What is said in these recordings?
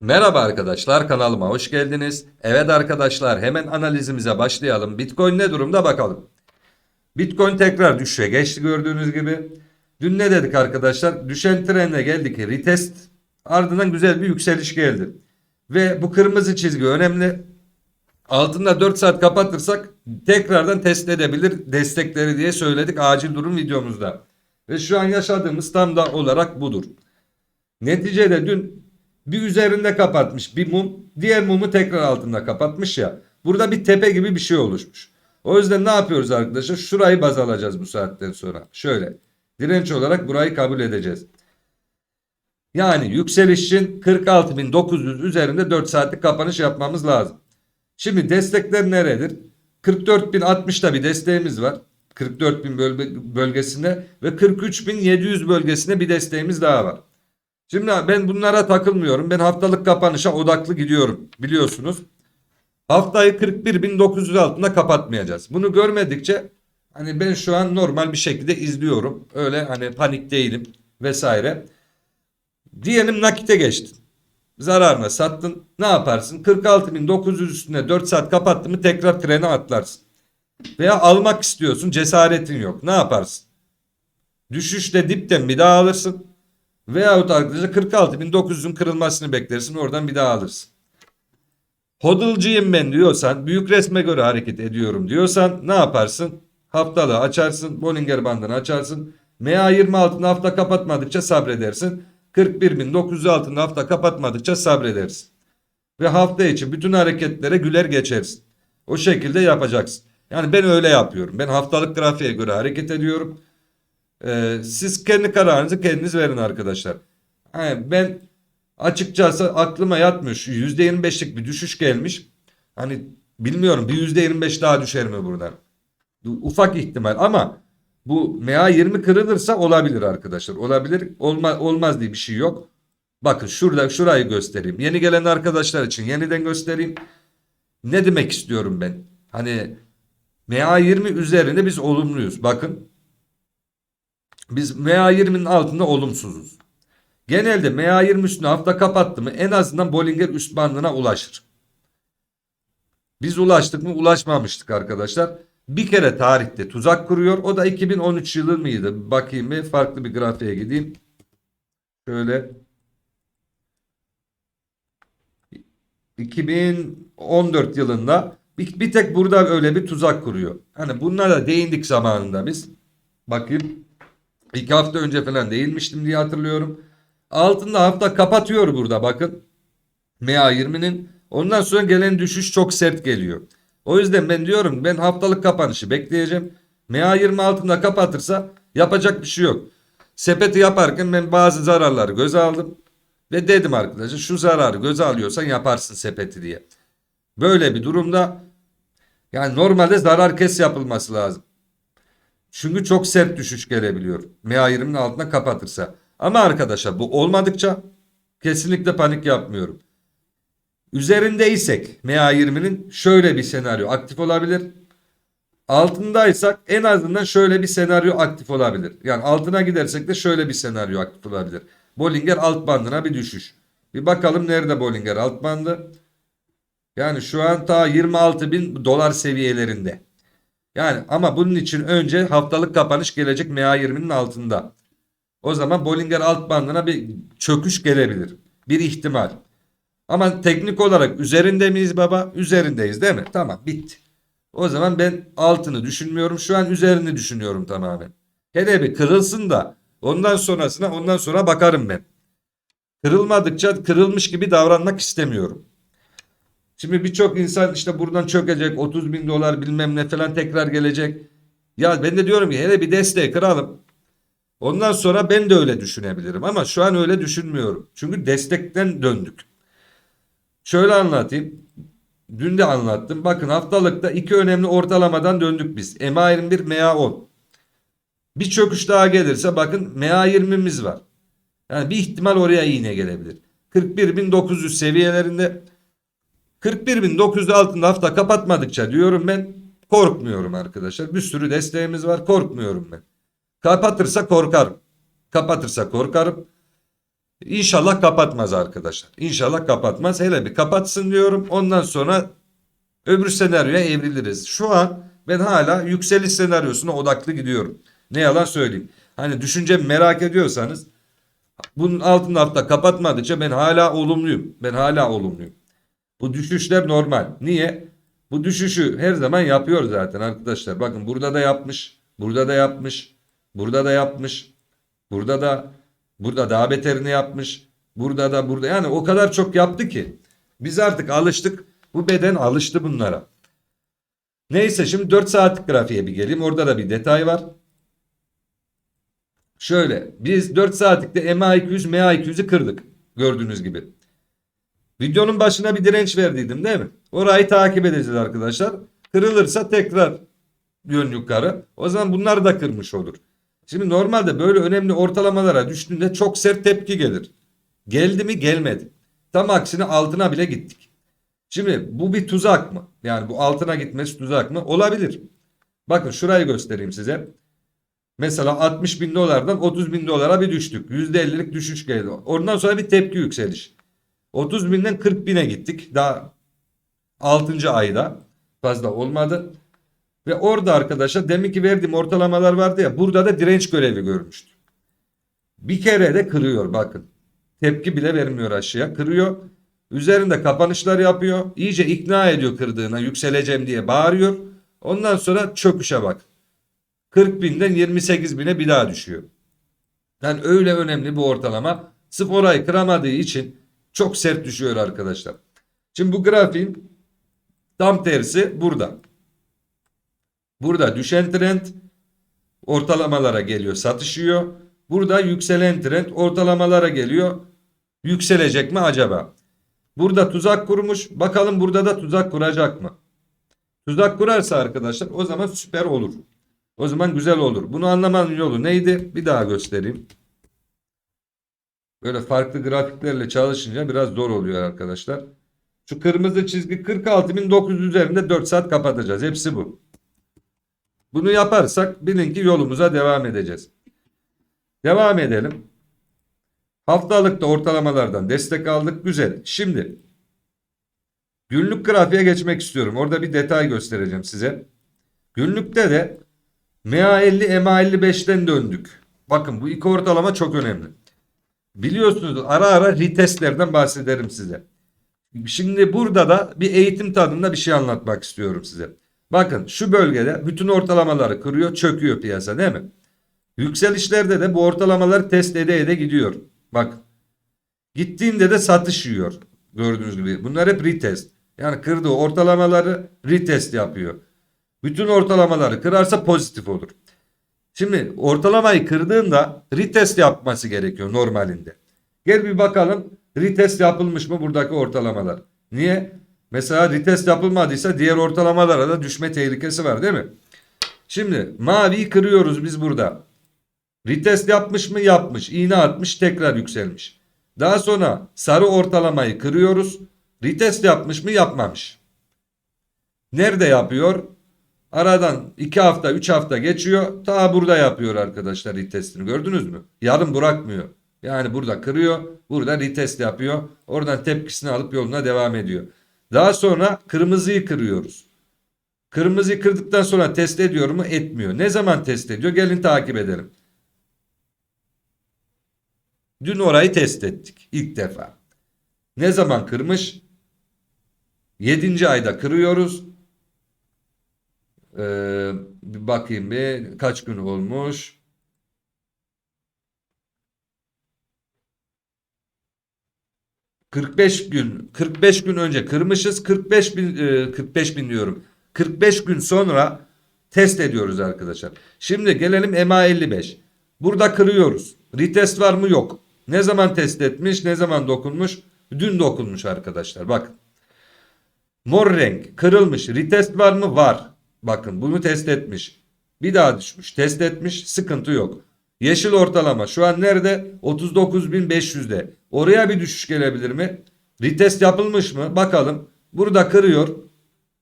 Merhaba arkadaşlar kanalıma hoş geldiniz. Evet arkadaşlar hemen analizimize başlayalım. Bitcoin ne durumda bakalım. Bitcoin tekrar düşüşe geçti gördüğünüz gibi. Dün ne dedik arkadaşlar? Düşen trendle geldik retest. Ardından güzel bir yükseliş geldi. Ve bu kırmızı çizgi önemli. Altında 4 saat kapatırsak tekrardan test edebilir destekleri diye söyledik acil durum videomuzda. Ve şu an yaşadığımız tam da olarak budur. Neticede dün bir üzerinde kapatmış bir mum diğer mumu tekrar altında kapatmış ya. Burada bir tepe gibi bir şey oluşmuş. O yüzden ne yapıyoruz arkadaşlar? Şurayı baz alacağız bu saatten sonra. Şöyle direnç olarak burayı kabul edeceğiz. Yani yükseliş için 46.900 üzerinde 4 saatlik kapanış yapmamız lazım. Şimdi destekler neredir? 44.060'da bir desteğimiz var. 44.000 bölge, bölgesinde ve 43.700 bölgesinde bir desteğimiz daha var. Şimdi ben bunlara takılmıyorum. Ben haftalık kapanışa odaklı gidiyorum. Biliyorsunuz. Haftayı 41.900 altında kapatmayacağız. Bunu görmedikçe hani ben şu an normal bir şekilde izliyorum. Öyle hani panik değilim vesaire. Diyelim nakite geçtin. Zararına sattın. Ne yaparsın? 46.900 üstüne 4 saat kapattın mı tekrar trene atlarsın. Veya almak istiyorsun cesaretin yok. Ne yaparsın? Düşüşte dipten bir daha alırsın. Veyahut arkadaşlar 46.900'ün kırılmasını beklersin oradan bir daha alırsın. Hodlcıyım ben diyorsan büyük resme göre hareket ediyorum diyorsan ne yaparsın? Haftalığı açarsın Bollinger bandını açarsın. MA20 altında hafta kapatmadıkça sabredersin. 41.900 altında hafta kapatmadıkça sabredersin. Ve hafta içi bütün hareketlere güler geçersin. O şekilde yapacaksın. Yani ben öyle yapıyorum. Ben haftalık grafiğe göre hareket ediyorum. Ee, siz kendi kararınızı kendiniz verin arkadaşlar. Yani ben açıkçası aklıma yatmıyor. Şu %25'lik bir düşüş gelmiş. Hani bilmiyorum bir %25 daha düşer mi buradan? Ufak ihtimal ama bu MA20 kırılırsa olabilir arkadaşlar. Olabilir. Olma, olmaz diye bir şey yok. Bakın şurada şurayı göstereyim. Yeni gelen arkadaşlar için yeniden göstereyim. Ne demek istiyorum ben? Hani MA20 üzerinde biz olumluyuz. Bakın biz MA20'nin altında olumsuzuz. Genelde MA20 üstüne hafta kapattı mı en azından Bollinger üst bandına ulaşır. Biz ulaştık mı ulaşmamıştık arkadaşlar. Bir kere tarihte tuzak kuruyor. O da 2013 yılı mıydı? Bakayım bir farklı bir grafiğe gideyim. Şöyle 2014 yılında bir, bir tek burada öyle bir tuzak kuruyor. Hani bunlara değindik zamanında biz. Bakayım. İki hafta önce falan değinmiştim diye hatırlıyorum. Altında hafta kapatıyor burada bakın. MA20'nin. Ondan sonra gelen düşüş çok sert geliyor. O yüzden ben diyorum ben haftalık kapanışı bekleyeceğim. MA20 altında kapatırsa yapacak bir şey yok. Sepeti yaparken ben bazı zararları göze aldım. Ve dedim arkadaşlar şu zararı göze alıyorsan yaparsın sepeti diye. Böyle bir durumda yani normalde zarar kes yapılması lazım. Çünkü çok sert düşüş gelebiliyor. MA20'nin altına kapatırsa. Ama arkadaşlar bu olmadıkça kesinlikle panik yapmıyorum. Üzerindeysek MA20'nin şöyle bir senaryo aktif olabilir. Altındaysak en azından şöyle bir senaryo aktif olabilir. Yani altına gidersek de şöyle bir senaryo aktif olabilir. Bollinger alt bandına bir düşüş. Bir bakalım nerede Bollinger alt bandı. Yani şu an ta 26 bin dolar seviyelerinde. Yani ama bunun için önce haftalık kapanış gelecek MA20'nin altında. O zaman Bollinger alt bandına bir çöküş gelebilir. Bir ihtimal. Ama teknik olarak üzerinde miyiz baba? Üzerindeyiz değil mi? Tamam bitti. O zaman ben altını düşünmüyorum. Şu an üzerini düşünüyorum tamamen. Hele bir kırılsın da ondan sonrasına ondan sonra bakarım ben. Kırılmadıkça kırılmış gibi davranmak istemiyorum. Şimdi birçok insan işte buradan çökecek 30 bin dolar bilmem ne falan tekrar gelecek. Ya ben de diyorum ki hele bir desteği kıralım. Ondan sonra ben de öyle düşünebilirim ama şu an öyle düşünmüyorum. Çünkü destekten döndük. Şöyle anlatayım. Dün de anlattım. Bakın haftalıkta iki önemli ortalamadan döndük biz. MA21, MA10. Bir çöküş daha gelirse bakın MA20'miz var. Yani bir ihtimal oraya iğne gelebilir. 41.900 seviyelerinde 41.900 altında hafta kapatmadıkça diyorum ben korkmuyorum arkadaşlar. Bir sürü desteğimiz var korkmuyorum ben. Kapatırsa korkarım. Kapatırsa korkarım. İnşallah kapatmaz arkadaşlar. İnşallah kapatmaz. Hele bir kapatsın diyorum. Ondan sonra öbür senaryoya evriliriz. Şu an ben hala yükseliş senaryosuna odaklı gidiyorum. Ne yalan söyleyeyim. Hani düşüncemi merak ediyorsanız bunun altında hafta kapatmadıkça ben hala olumluyum. Ben hala olumluyum. Bu düşüşler normal. Niye? Bu düşüşü her zaman yapıyor zaten arkadaşlar. Bakın burada da yapmış. Burada da yapmış. Burada da yapmış. Burada da burada daha beterini yapmış. Burada da burada. Yani o kadar çok yaptı ki. Biz artık alıştık. Bu beden alıştı bunlara. Neyse şimdi 4 saatlik grafiğe bir geleyim. Orada da bir detay var. Şöyle biz 4 saatlikte MA200 MA200'ü kırdık. Gördüğünüz gibi. Videonun başına bir direnç verdiydim değil mi? Orayı takip edeceğiz arkadaşlar. Kırılırsa tekrar yön yukarı. O zaman bunları da kırmış olur. Şimdi normalde böyle önemli ortalamalara düştüğünde çok sert tepki gelir. Geldi mi gelmedi. Tam aksine altına bile gittik. Şimdi bu bir tuzak mı? Yani bu altına gitmesi tuzak mı? Olabilir. Bakın şurayı göstereyim size. Mesela 60 bin dolardan 30 bin dolara bir düştük. %50'lik düşüş geldi. Ondan sonra bir tepki yükseliş. 30 binden 40 bine gittik. Daha 6. ayda fazla olmadı. Ve orada arkadaşlar demin ki verdiğim ortalamalar vardı ya burada da direnç görevi görmüştü. Bir kere de kırıyor bakın. Tepki bile vermiyor aşağıya. Kırıyor. Üzerinde kapanışlar yapıyor. İyice ikna ediyor kırdığına yükseleceğim diye bağırıyor. Ondan sonra çöküşe bak. 40 binden 28 bine bir daha düşüyor. Yani öyle önemli bu ortalama. Sırf orayı kıramadığı için çok sert düşüyor arkadaşlar. Şimdi bu grafiğin tam tersi burada. Burada düşen trend ortalamalara geliyor satışıyor. Burada yükselen trend ortalamalara geliyor. Yükselecek mi acaba? Burada tuzak kurmuş. Bakalım burada da tuzak kuracak mı? Tuzak kurarsa arkadaşlar o zaman süper olur. O zaman güzel olur. Bunu anlamanın yolu neydi? Bir daha göstereyim. Böyle farklı grafiklerle çalışınca biraz zor oluyor arkadaşlar. Şu kırmızı çizgi 46.900 üzerinde 4 saat kapatacağız. Hepsi bu. Bunu yaparsak bilin ki yolumuza devam edeceğiz. Devam edelim. Haftalıkta ortalamalardan destek aldık. Güzel. Şimdi günlük grafiğe geçmek istiyorum. Orada bir detay göstereceğim size. Günlükte de MA50 MA55'ten döndük. Bakın bu iki ortalama çok önemli. Biliyorsunuz ara ara retestlerden bahsederim size. Şimdi burada da bir eğitim tadında bir şey anlatmak istiyorum size. Bakın şu bölgede bütün ortalamaları kırıyor, çöküyor piyasa değil mi? Yükselişlerde de bu ortalamaları test ede ede gidiyor. Bak. Gittiğinde de satış yiyor. Gördüğünüz gibi. Bunlar hep retest. Yani kırdığı ortalamaları retest yapıyor. Bütün ortalamaları kırarsa pozitif olur. Şimdi ortalamayı kırdığında retest yapması gerekiyor normalinde. Gel bir bakalım retest yapılmış mı buradaki ortalamalar. Niye? Mesela retest yapılmadıysa diğer ortalamalara da düşme tehlikesi var değil mi? Şimdi maviyi kırıyoruz biz burada. Retest yapmış mı? Yapmış. İğne atmış tekrar yükselmiş. Daha sonra sarı ortalamayı kırıyoruz. Retest yapmış mı? Yapmamış. Nerede yapıyor? Aradan 2 hafta 3 hafta geçiyor. Ta burada yapıyor arkadaşlar retestini gördünüz mü? Yarım bırakmıyor. Yani burada kırıyor. Burada retest yapıyor. Oradan tepkisini alıp yoluna devam ediyor. Daha sonra kırmızıyı kırıyoruz. Kırmızıyı kırdıktan sonra test ediyor mu? Etmiyor. Ne zaman test ediyor? Gelin takip edelim. Dün orayı test ettik ilk defa. Ne zaman kırmış? 7. ayda kırıyoruz. Ee, bir bakayım bir kaç gün olmuş. ...45 gün... ...45 gün önce kırmışız... ...45 bin... E, ...45 bin diyorum... ...45 gün sonra... ...test ediyoruz arkadaşlar... ...şimdi gelelim MA55... ...burada kırıyoruz... ...retest var mı? Yok... ...ne zaman test etmiş... ...ne zaman dokunmuş... ...dün dokunmuş arkadaşlar... ...bakın... ...mor renk kırılmış... ...retest var mı? Var... Bakın bunu test etmiş. Bir daha düşmüş. Test etmiş. Sıkıntı yok. Yeşil ortalama şu an nerede? 39.500'de. Oraya bir düşüş gelebilir mi? Retest yapılmış mı? Bakalım. Burada kırıyor.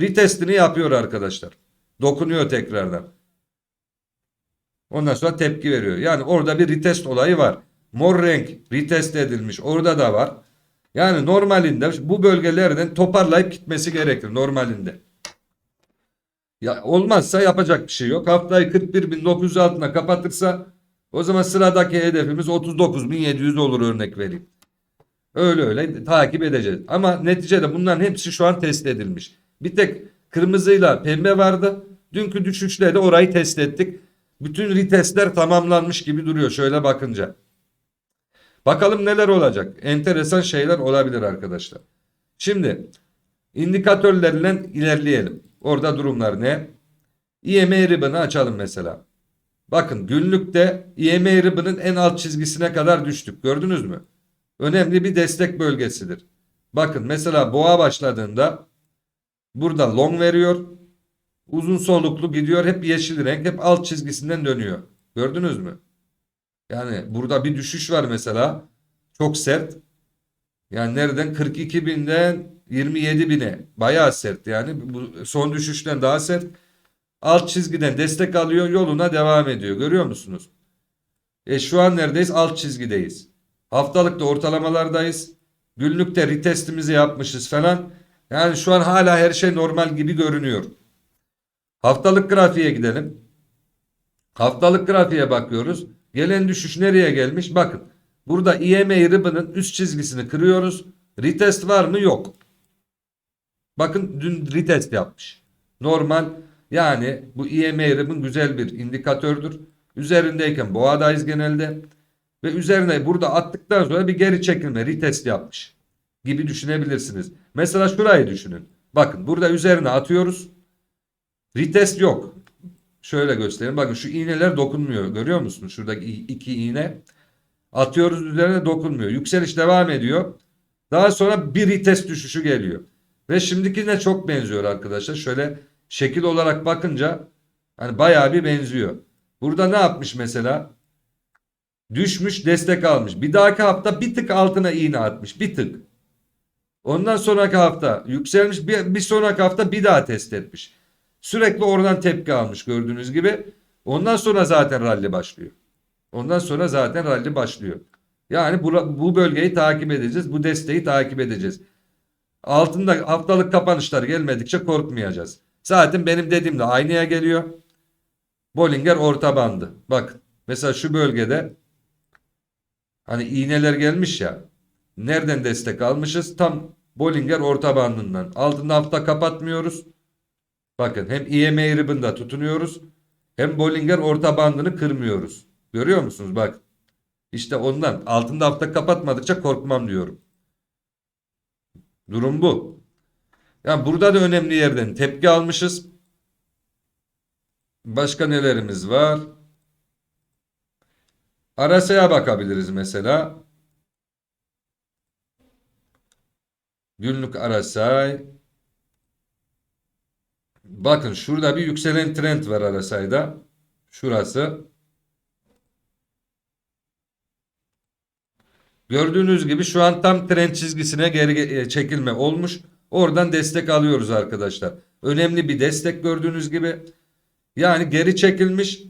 Retestini yapıyor arkadaşlar. Dokunuyor tekrardan. Ondan sonra tepki veriyor. Yani orada bir retest olayı var. Mor renk retest edilmiş. Orada da var. Yani normalinde bu bölgelerden toparlayıp gitmesi gerekir normalinde. Ya olmazsa yapacak bir şey yok. Haftayı 41.900 altına kapatırsa o zaman sıradaki hedefimiz 39.700 olur örnek vereyim. Öyle öyle takip edeceğiz. Ama neticede bunların hepsi şu an test edilmiş. Bir tek kırmızıyla pembe vardı. Dünkü düşüşle de orayı test ettik. Bütün retestler tamamlanmış gibi duruyor şöyle bakınca. Bakalım neler olacak. Enteresan şeyler olabilir arkadaşlar. Şimdi indikatörlerle ilerleyelim. Orada durumlar ne? EMA ribbon'ı açalım mesela. Bakın günlükte EMA ribbon'ın en alt çizgisine kadar düştük. Gördünüz mü? Önemli bir destek bölgesidir. Bakın mesela boğa başladığında burada long veriyor. Uzun soluklu gidiyor. Hep yeşil renk. Hep alt çizgisinden dönüyor. Gördünüz mü? Yani burada bir düşüş var mesela. Çok sert. Yani nereden? 42 binden 27 bine. Bayağı sert yani. Bu son düşüşten daha sert. Alt çizgiden destek alıyor. Yoluna devam ediyor. Görüyor musunuz? E şu an neredeyiz? Alt çizgideyiz. Haftalıkta ortalamalardayız. Günlükte retestimizi yapmışız falan. Yani şu an hala her şey normal gibi görünüyor. Haftalık grafiğe gidelim. Haftalık grafiğe bakıyoruz. Gelen düşüş nereye gelmiş? Bakın. Burada EMA ribbon'ın üst çizgisini kırıyoruz. Retest var mı? Yok. Bakın dün retest yapmış. Normal yani bu EMA ribbon güzel bir indikatördür. Üzerindeyken boğadayız genelde. Ve üzerine burada attıktan sonra bir geri çekilme retest yapmış gibi düşünebilirsiniz. Mesela şurayı düşünün. Bakın burada üzerine atıyoruz. Retest yok. Şöyle göstereyim. Bakın şu iğneler dokunmuyor. Görüyor musunuz? Şuradaki iki iğne. Atıyoruz üzerine dokunmuyor. Yükseliş devam ediyor. Daha sonra bir retest düşüşü geliyor. Ve şimdikine çok benziyor arkadaşlar. Şöyle şekil olarak bakınca hani bayağı bir benziyor. Burada ne yapmış mesela? Düşmüş destek almış. Bir dahaki hafta bir tık altına iğne atmış. Bir tık. Ondan sonraki hafta yükselmiş. Bir, bir sonraki hafta bir daha test etmiş. Sürekli oradan tepki almış gördüğünüz gibi. Ondan sonra zaten rally başlıyor. Ondan sonra zaten rally başlıyor. Yani bu, bu bölgeyi takip edeceğiz. Bu desteği takip edeceğiz. Altında haftalık kapanışlar gelmedikçe korkmayacağız. Zaten benim dediğimde aynaya geliyor. Bollinger orta bandı. Bak mesela şu bölgede hani iğneler gelmiş ya. Nereden destek almışız? Tam Bollinger orta bandından. Altında hafta kapatmıyoruz. Bakın hem EMA ribbon'da tutunuyoruz. Hem Bollinger orta bandını kırmıyoruz. Görüyor musunuz? Bak. İşte ondan altında hafta kapatmadıkça korkmam diyorum. Durum bu. Yani burada da önemli yerden tepki almışız. Başka nelerimiz var? Arasa'ya bakabiliriz mesela. Günlük Arasay. Bakın şurada bir yükselen trend var Arasay'da. Şurası. Gördüğünüz gibi şu an tam trend çizgisine geri e, çekilme olmuş. Oradan destek alıyoruz arkadaşlar. Önemli bir destek gördüğünüz gibi. Yani geri çekilmiş,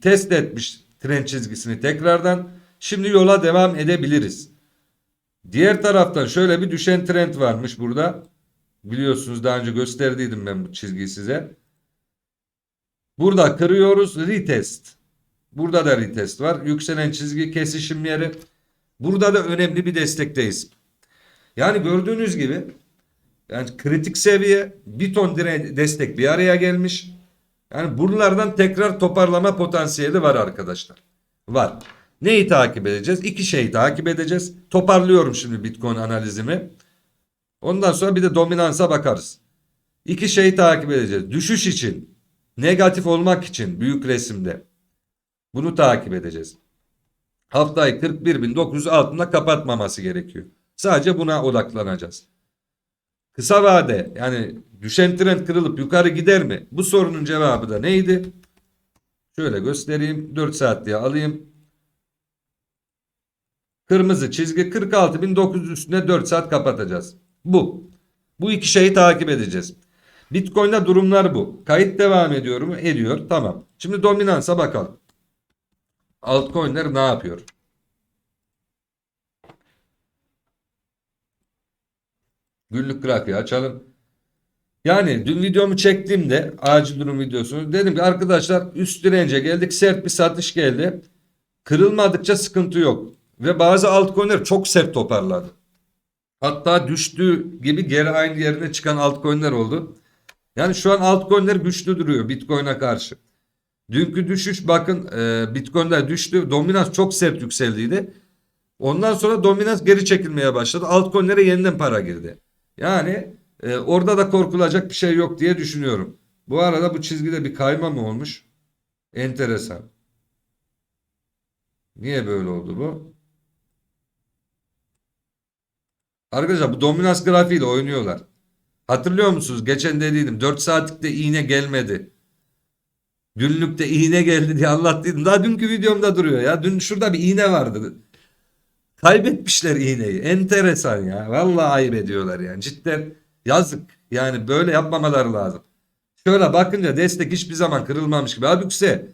test etmiş trend çizgisini tekrardan. Şimdi yola devam edebiliriz. Diğer taraftan şöyle bir düşen trend varmış burada. Biliyorsunuz daha önce gösterdiydim ben bu çizgiyi size. Burada kırıyoruz retest. Burada da retest var. Yükselen çizgi kesişim yeri. Burada da önemli bir destekteyiz. Yani gördüğünüz gibi yani kritik seviye bir ton destek bir araya gelmiş. Yani buralardan tekrar toparlama potansiyeli var arkadaşlar. Var. Neyi takip edeceğiz? İki şeyi takip edeceğiz. Toparlıyorum şimdi Bitcoin analizimi. Ondan sonra bir de dominansa bakarız. İki şeyi takip edeceğiz. Düşüş için, negatif olmak için büyük resimde. Bunu takip edeceğiz. Haftayı 41.900 altında kapatmaması gerekiyor. Sadece buna odaklanacağız. Kısa vade yani düşen trend kırılıp yukarı gider mi? Bu sorunun cevabı da neydi? Şöyle göstereyim. 4 saat diye alayım. Kırmızı çizgi 46.900 üstüne 4 saat kapatacağız. Bu. Bu iki şeyi takip edeceğiz. Bitcoin'de durumlar bu. Kayıt devam ediyor mu? Ediyor. Tamam. Şimdi dominansa bakalım altcoin'ler ne yapıyor? Günlük grafiği açalım. Yani dün videomu çektiğimde acil durum videosunu dedim ki arkadaşlar üst dirence geldik sert bir satış geldi. Kırılmadıkça sıkıntı yok. Ve bazı altcoin'ler çok sert toparladı. Hatta düştüğü gibi geri aynı yerine çıkan altcoin'ler oldu. Yani şu an altcoin'ler güçlü duruyor Bitcoin'e karşı. Dünkü düşüş bakın e, Bitcoin'ler düştü. Dominans çok sert yükseldiydi. Ondan sonra dominans geri çekilmeye başladı. Altcoin'lere yeniden para girdi. Yani e, orada da korkulacak bir şey yok diye düşünüyorum. Bu arada bu çizgide bir kayma mı olmuş? Enteresan. Niye böyle oldu bu? Arkadaşlar bu dominans grafiğiyle oynuyorlar. Hatırlıyor musunuz? Geçen dediydim 4 saatlikte iğne gelmedi. Günlükte iğne geldi diye anlattıydım. Daha dünkü videomda duruyor ya. Dün şurada bir iğne vardı. Kaybetmişler iğneyi. Enteresan ya. Vallahi ayıp ediyorlar yani. Cidden yazık. Yani böyle yapmamaları lazım. Şöyle bakınca destek hiçbir zaman kırılmamış gibi. Halbuki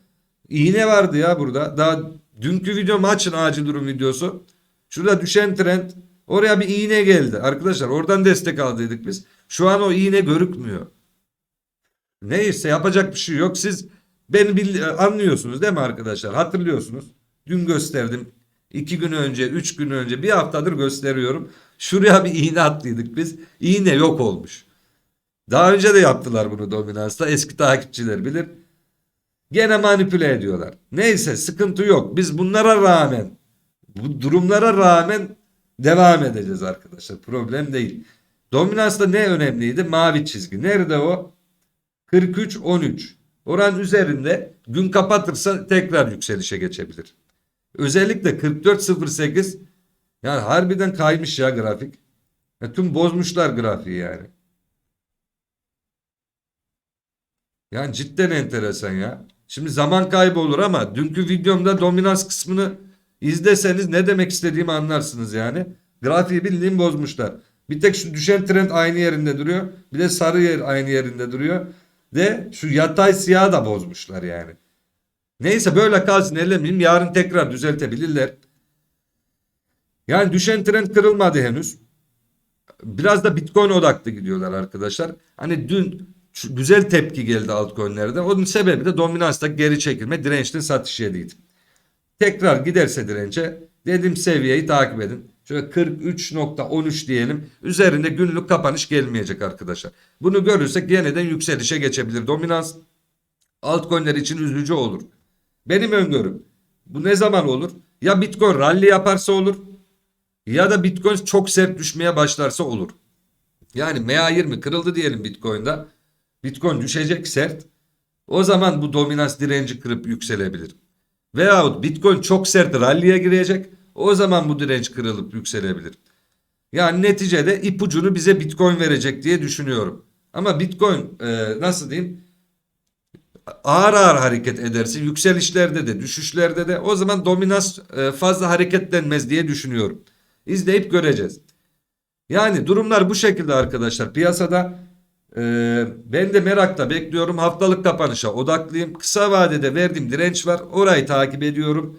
iğne vardı ya burada. Daha dünkü videom açın acil durum videosu. Şurada düşen trend. Oraya bir iğne geldi. Arkadaşlar oradan destek aldıydık biz. Şu an o iğne görükmüyor. Neyse yapacak bir şey yok. Siz beni bil- anlıyorsunuz değil mi arkadaşlar? Hatırlıyorsunuz. Dün gösterdim. İki gün önce, üç gün önce, bir haftadır gösteriyorum. Şuraya bir iğne attıydık biz. İğne yok olmuş. Daha önce de yaptılar bunu dominansta. Eski takipçiler bilir. Gene manipüle ediyorlar. Neyse sıkıntı yok. Biz bunlara rağmen, bu durumlara rağmen devam edeceğiz arkadaşlar. Problem değil. Dominansta ne önemliydi? Mavi çizgi. Nerede o? 43-13. Oran üzerinde gün kapatırsa tekrar yükselişe geçebilir. Özellikle 44.08 yani harbiden kaymış ya grafik. Ya tüm bozmuşlar grafiği yani. Yani cidden enteresan ya. Şimdi zaman kaybı olur ama dünkü videomda dominans kısmını izleseniz ne demek istediğimi anlarsınız yani. Grafiği bildiğin bozmuşlar. Bir tek şu düşen trend aynı yerinde duruyor. Bir de sarı yer aynı yerinde duruyor. Ve şu yatay siyahı da bozmuşlar yani. Neyse böyle kalsın ellemeyeyim. Yarın tekrar düzeltebilirler. Yani düşen trend kırılmadı henüz. Biraz da Bitcoin odaklı gidiyorlar arkadaşlar. Hani dün güzel tepki geldi altcoin'lerde. Onun sebebi de dominansta geri çekilme, dirençli satış yeriydi. Tekrar giderse dirence dediğim seviyeyi takip edin. Şöyle 43.13 diyelim. Üzerinde günlük kapanış gelmeyecek arkadaşlar. Bunu görürsek yeniden yükselişe geçebilir. Dominans altcoin'ler için üzücü olur. Benim öngörüm. Bu ne zaman olur? Ya Bitcoin rally yaparsa olur. Ya da Bitcoin çok sert düşmeye başlarsa olur. Yani MA20 kırıldı diyelim Bitcoin'da. Bitcoin düşecek sert. O zaman bu dominans direnci kırıp yükselebilir. Veyahut Bitcoin çok sert rally'e girecek. O zaman bu direnç kırılıp yükselebilir. Yani neticede ipucunu bize Bitcoin verecek diye düşünüyorum. Ama Bitcoin e, nasıl diyeyim ağır ağır hareket ederse yükselişlerde de düşüşlerde de o zaman dominans e, fazla hareketlenmez diye düşünüyorum. İzleyip göreceğiz. Yani durumlar bu şekilde arkadaşlar piyasada. Ee, ben de merakla bekliyorum. Haftalık kapanışa odaklıyım. Kısa vadede verdiğim direnç var. Orayı takip ediyorum.